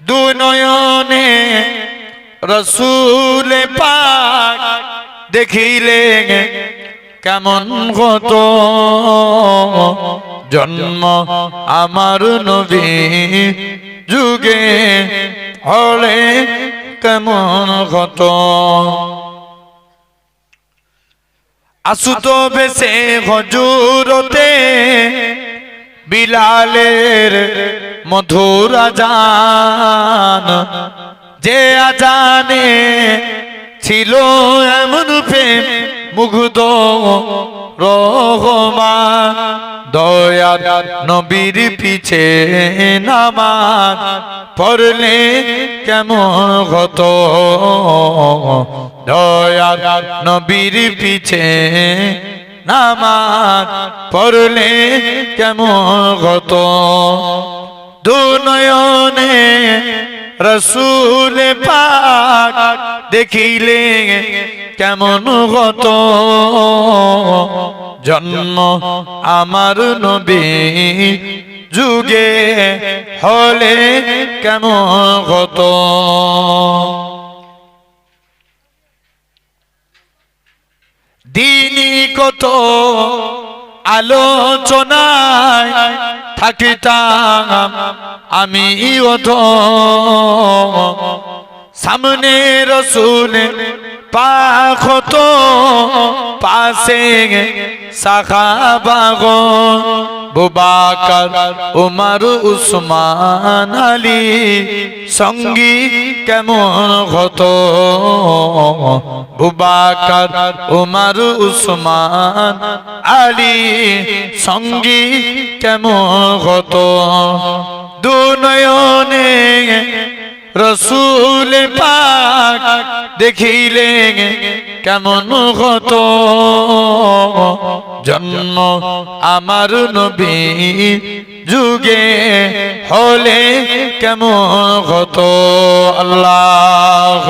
দু নয়নে রসুল পাক দেখিলে কেমন কত জন্ম আমার নবী যুগে হলে কেমন কত আসুত বেশে হজুরতে বিলালের মধুর আজান। যে আজানে ছিল এমন প্রেম, মুগ্ধ রহমান। দয়ার নবীর পিছে নামাজ পড়লে কেমন হত? দয়ার নবীর পিছে নামাজ পড়লে কেমন হত? দু নয়নে রসুল পাক দেখিলে কেমন গত। জন্ম আমার নবী যুগে হলে কেমন গত। দিনই কত আলোচনায় থাকিতাম আমি অধ। সামনে রসুল পাখত পাশে সাখাবাগ বুবাকার উমার উসমান আলী সঙ্গী কেমন হত? বুবাকার, উমার, উসমান, আলী, সঙ্গী কেমন হত? দু নয়নে রসুল পাক দেখিলে কেমন হত? জন্ম আমার নবী যুগে হলে কেমন হতো? আল্লাহ